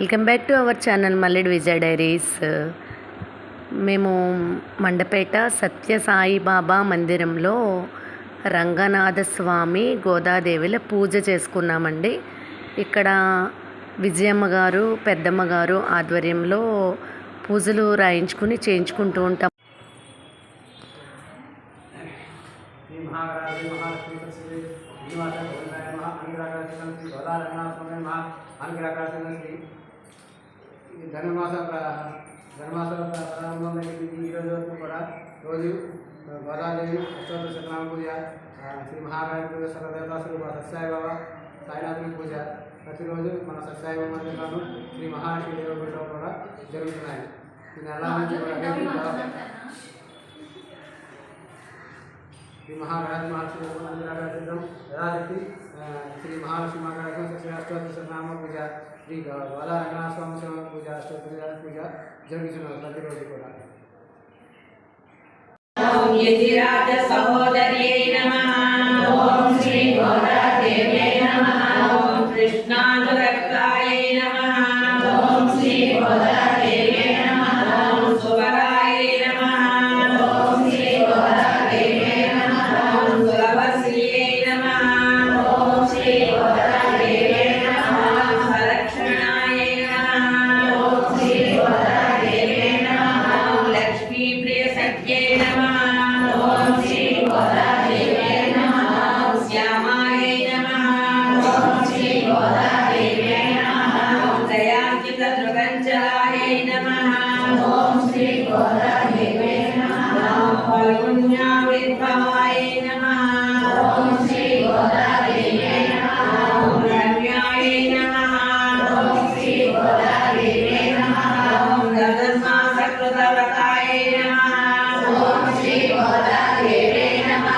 Welcome back to our channel Malledi Vijaya diaries. మేము మండపేట సత్య సాయిబాబా మందిరంలో రంగనాథ స్వామి గోదాదేవిల పూజ చేసుకున్నామండి. ఇక్కడ విజయమ్మ గారు పెద్దమ్మ గారు ఆధ్వర్యంలో పూజలు రాయించుకుని చేయించుకుంటూ ఉంటాం. శ్రీ మహాగణాధి మహాలక్ష్మీ శ్రీ శ్రీనివాస గోవిందాయ నమః అనుగ్రహకాశం శ్రీ గోదారంగనాథస్వామి నమః అనుగ్రహకాశం శ్రీ ఈ ధనుర్మాస ప్ర- ధనుర్మాస ప్ర- ప్రారంభం దగ్గర నుంచి ఈ రోజు వరకు కూడా రోజు ఆ, గోదాదేవి అష్టోత్తర శతనామ పూజ ఆ, శ్రీ మహాగణాధి పూజ సర్వదేవతాసులు సత్సాయి బాబా సాయినాథుని పూజ ప్రతిరోజు మన సత్సాయి బాబా మందిరంలోను శ్రీ మహాశివ దేవుడిలో కూడా జరుగుతున్నాయి ఈ నెల నుంచి కూడా రేపు కూడా శ్రీ మహాగణాధి మహాలక్ష్మి మందిరాగం యథాశక్తి ఆ, శ్రీ మహాలక్ష్మి మహాగణం శ్రీ అష్టోత్తర నామ పూజ फ्री गार्ड वाला अंगना स्वामी सेवा पूजा अष्टोत्तर पूजा ज़रूर सुनो प्रतिरोधी को श्री घोरादेव्यै नमः ॐ कृष्णानुरक्ताय श्री घोरादेव्यै नमः ॐ श्री ఓం ఫల్గుణ్యావిర్భవాయై ఓం శ్రీ గోదాదేవ్యై నమః ఓం రమ్యాయై నమః ఓం శ్రీ గోదాదేవ్యై ఓం ఓం శ్రీ గోదాదేవ్యై ఓం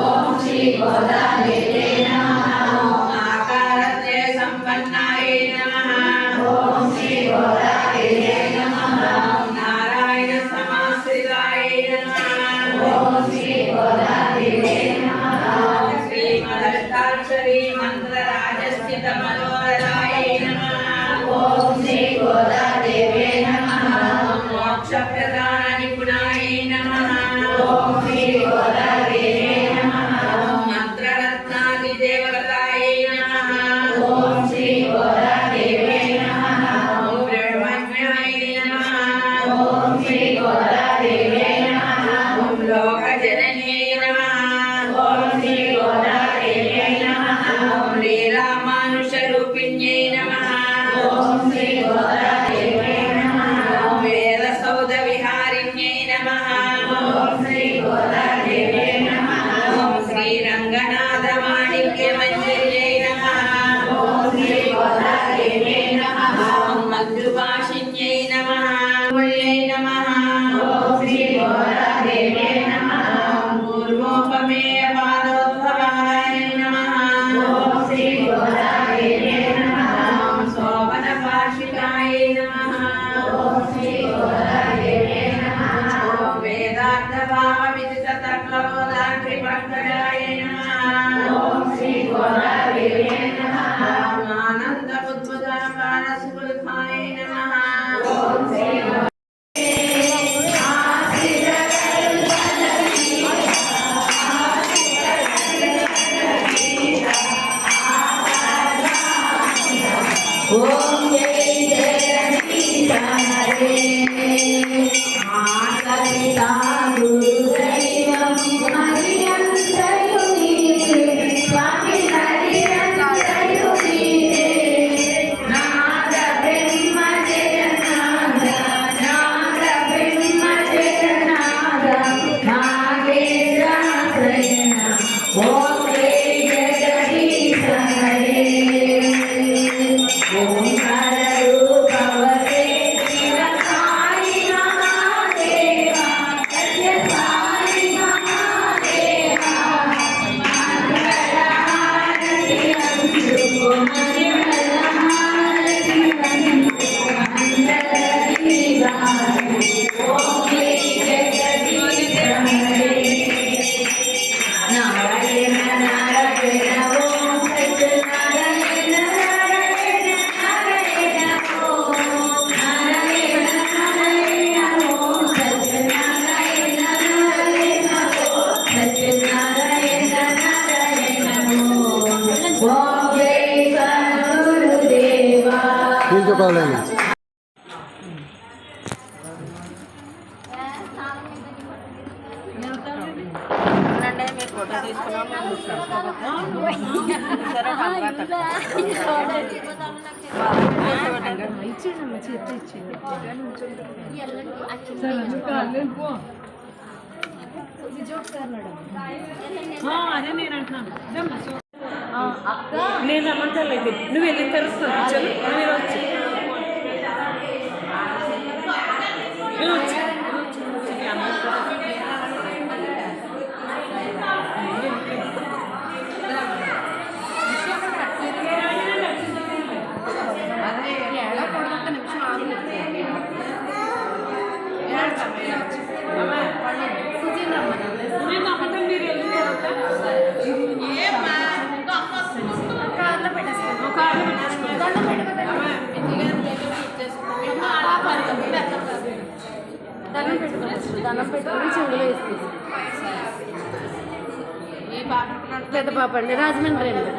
ఓం శ్రీ Kumiko Date ఓం శ్రీ నమః. ఓం ఆనంద బుద్భుతాకార సుఖాయ నమః. ఓం శ్రీ ఓం జయ జయ మాతపితా Thank you. నుంచి పదలేదు నుంచి అవునండి మీరు ఫోటో తీసుకున్నాం మేము సరే అదే నేను అంటున్నాను నేను రమ్మంటాను నువ్వు వెళ్ళిన తర్వాత నువ్వు ఇలా వచ్చి. నేను దండం పెట్టుకుని దండం పెట్టుకుని చెవులు వేస్తుంది పెద్ద పాప అండి రాజమండ్రి అండి.